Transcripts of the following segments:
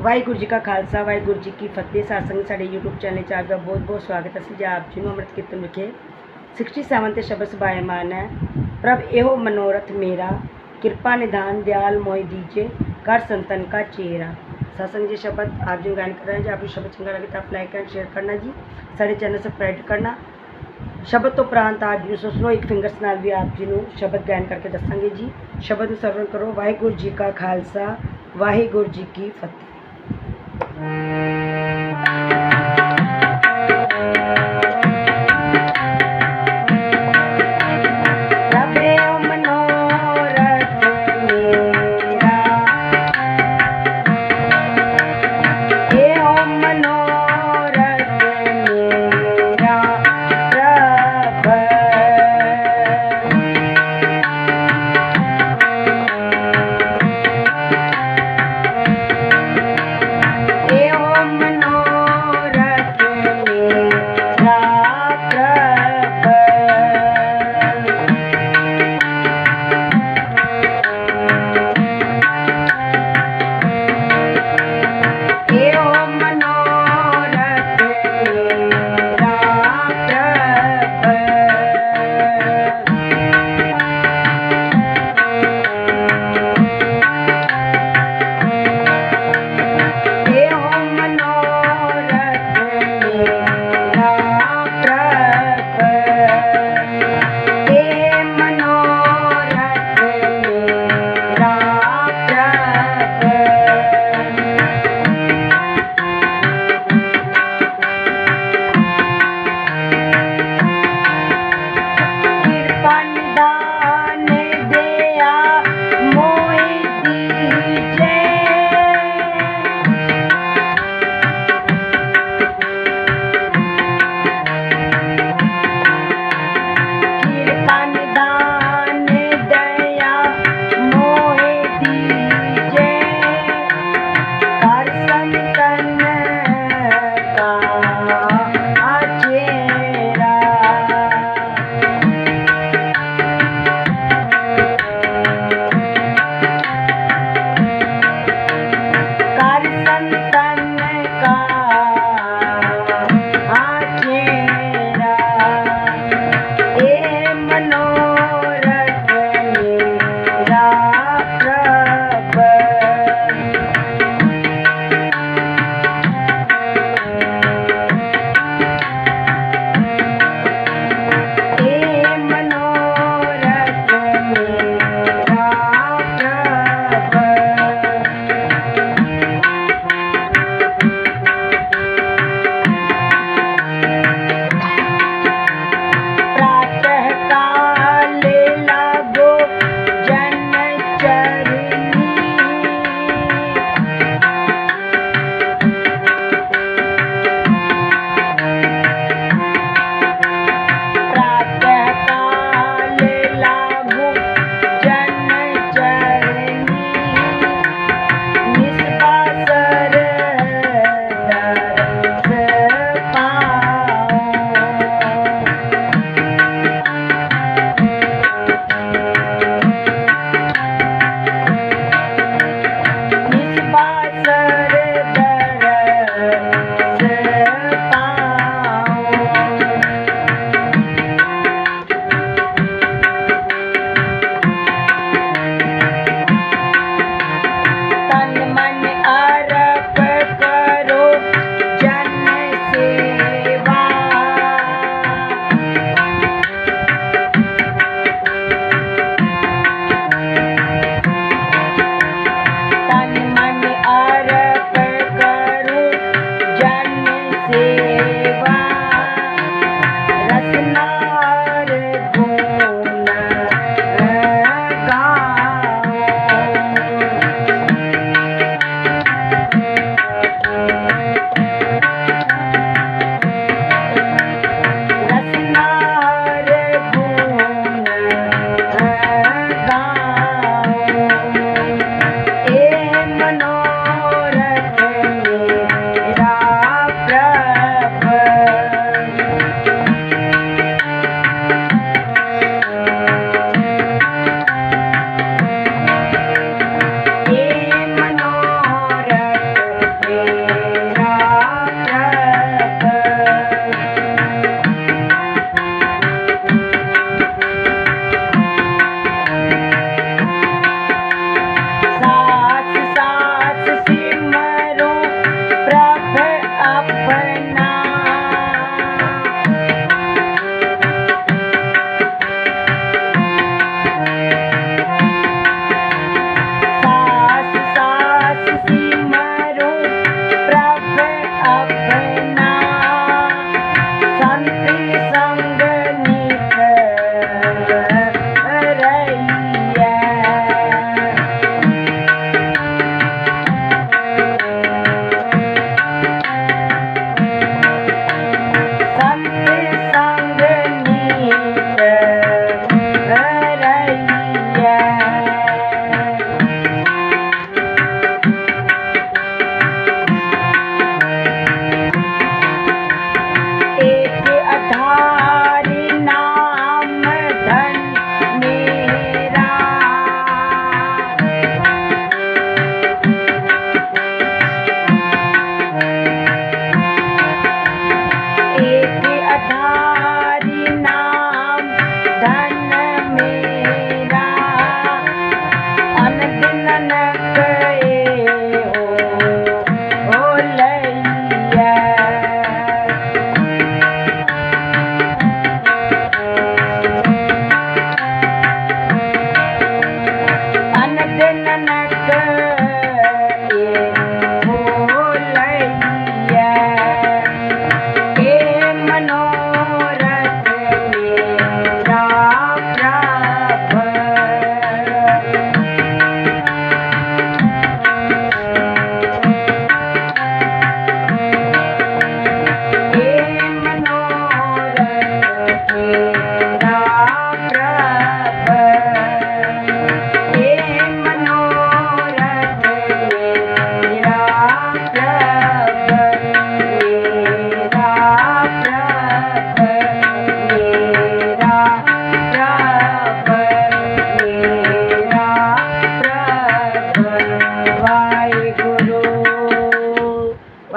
ਵਾਹਿਗੁਰੂ ਜੀ ਕਾ ਖਾਲਸਾ, ਵਾਹਿਗੁਰੂ ਜੀ ਕੀ ਫਤਿਹ। ਸਾਸੰਗ ਸਾਡੇ YouTube channel 'ਚ ਆਪ ਦਾ ਬਹੁਤ-ਬਹੁਤ ਸਵਾਗਤ ਹੈ। ਜੀ ਆਪ ਜੀ ਨੂੰ ਅੰਮ੍ਰਿਤ ਕੀਰਤਨ ਵਿਖੇ 67 ਤੇ ਸ਼ਬਦ ਸਬਾਇਮਾਨ ਹੈ। ਪ੍ਰਭ, ਇਹੋ ਮਨੋਰਥ ਮੇਰਾ। ਕਿਰਪਾ ਨਿਧਾਨ, ਦਿਆਲ ਮੋਇ ਦੀਜੇ। ਕਰ ਸੰਤਨ ਕਾ ਚੇਰਾ। ਸਾਸੰਗ ਜੀ, ਸ਼ਬਦ ਆਪ ਜੀ ਗਾਇਨ ਕਰ ਰਹੇ ਜੀ ਆਪ ਨੂੰ ਸ਼ਬਦ ਚੰਗਾ ਲਗੇ ਤਾਂ ਆਪ ਲਾਈਕ ਐਂਡ ਸ਼ੇਅਰ ਕਰਨਾ ਜੀ। ਸਾਡੇ ਚੈਨਲ ਸਬਸਕ੍ਰਾਈਬ ਕਰਨਾ। ਸ਼ਬਦ ਤੋਂ ਪ੍ਰਾਂਤ ਆਪ ਜੀ ਸੋਚ ਲਓ। ਇੱਕ ਫਿੰਗਰਸ ਨਾਲ ਵੀ ਆਪ ਜੀ ਨੂੰ ਸ਼ਬਦ ਗਾਇਨ ਕਰਕੇ ਦੱਸਾਂਗੇ ਜੀ। ਸ਼ਬਦ ਨੂੰ ਸਰਵਣ ਕਰੋ। ਵਾਹਿਗੁਰੂ ਜੀ ਕਾ ਖਾਲਸਾ, ਵਾਹਿਗੁਰੂ ਜੀ ਕੀ ਫਤਿਹ। Thank you.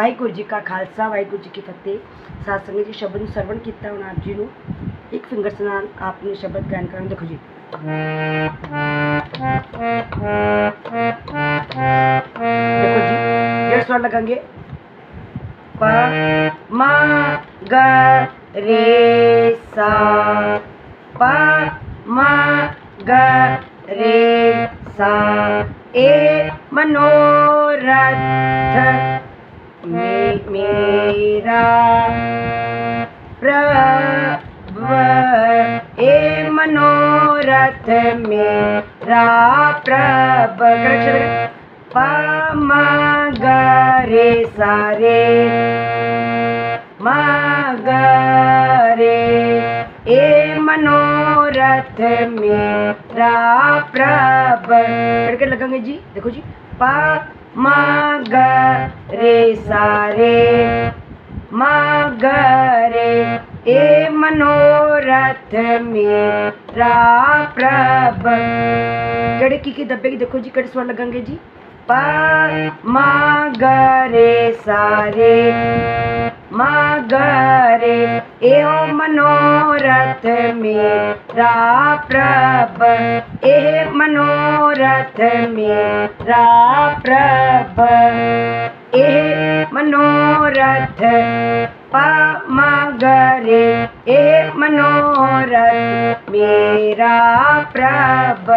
ਵਾਹਿਗੁਰੂ ਜੀ ਕਾ ਖਾਲਸਾ ਵਾਹਿਗੁਰੂ ਜੀ ਕੀ ਫਤਿਹ ਸਾਧ ਸੰਗਤ ਜੀ ਸ਼ਬਦ ਨੂੰ ਸਰਵਣ ਕੀਤਾ ਹੁਣ ਆਪ ਜੀ ਨੂੰ ਇੱਕ ਫਿੰਗਰਸ ਨਾਲ ਆਪ ਨੂੰ ਸ਼ਬਦ ਗਾਇਨ ਕਰਨ ਦੇਖੋ ਜੀ देखो जी डेढ़ स्वर लगेंगे प म ग रे सा प म ग रे सा ए मनोरथ मेरा प्रभ, ए मनोरथ मेरा प्रभ। करेक्शन प म ग रे, सा, रे। म ग ए मनोरथ मेरा प्रभ। करके लगेंगे जी। देखो जी, प ma ga सारे sa re ma ga re ए मनोरथ मेरा प्रभ। गड़े की के दब्बे की देखो जी, कड़े स्वर लगेंगे जी। प म ग रे सा रे रे एहो मनोरथ मेरा प्रभ। ए मनोरथ मेरा प्रभ। एह मनोरथ प मगरे एह मनोरथ मेरा प्रभ।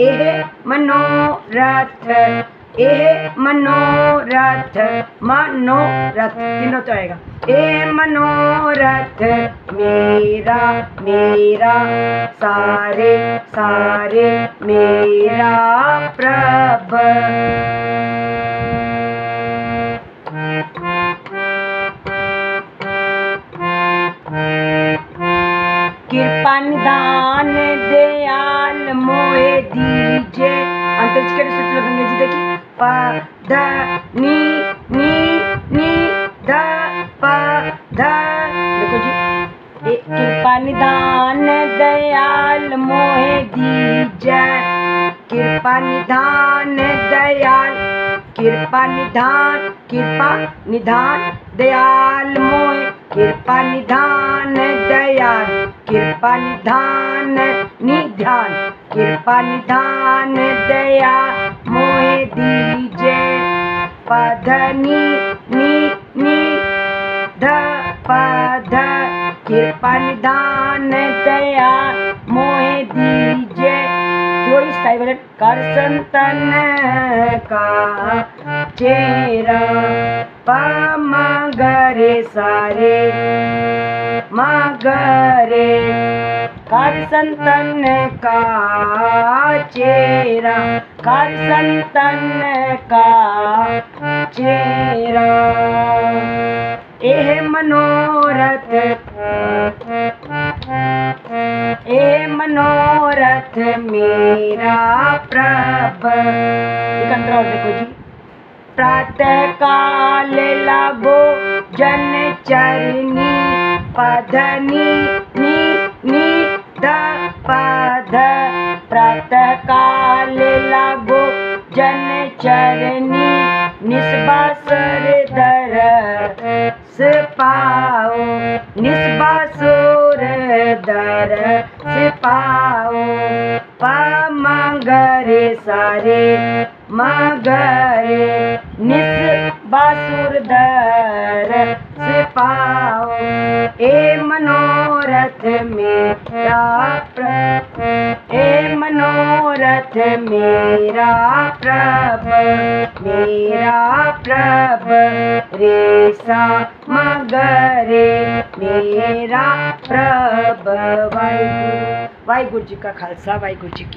एह मनोरथ एह मनोरथ मनोरथ। तीनों तो आएगा। हे मनोरथ, मेरा मेरा, सारे सारे, मेरा प्रभ। कृपा निदान दयाल मोए दीजे। अंतरिक्ष के सूत्र गंगे जी, देखिए। पा, ध, नी। निदान दयाल मोहे दीजय कृपा निधान, दयाल, कृपा निदान कृपा निधान, दयाल मोह। कृपा निधान, दयाल, कृपा निदान निधान, कृपा निधान, दयाल मोहे दीजय पधनी नी नी, ध पध कृपा निदान दया मोहे दीजे जोड़ी स्थायी कर संतन का चेरा पमगरे सारे, मगरे कर संतन का चेरा कर संतन का चेरा ਇਹ ਮਨੋਰਥ ਇਹ ਮਨੋਰਥ ਮੇਰਾ ਪ੍ਰਭ ਇੱਕ ਅੰਤਰਾ ਹੋਰ ਦੇਖੋ ਜੀ प्रातः काल लागो जन चरनी पधनी नी नी ध पध प्रातः काल लागो जन चरनी निस्बासर दर पाओ निस्बासुर दर पाओ। पमगरे सारे मगरे निस दर मनोरथ मेरा प्रभ, हे मनोरथ मेरा प्रभ मेरा प्रभ रे सा मगरे, मेरा प्रभ, वाहिगुरु वाहिगुरु जी का खालसा, वाहिगुरु जी की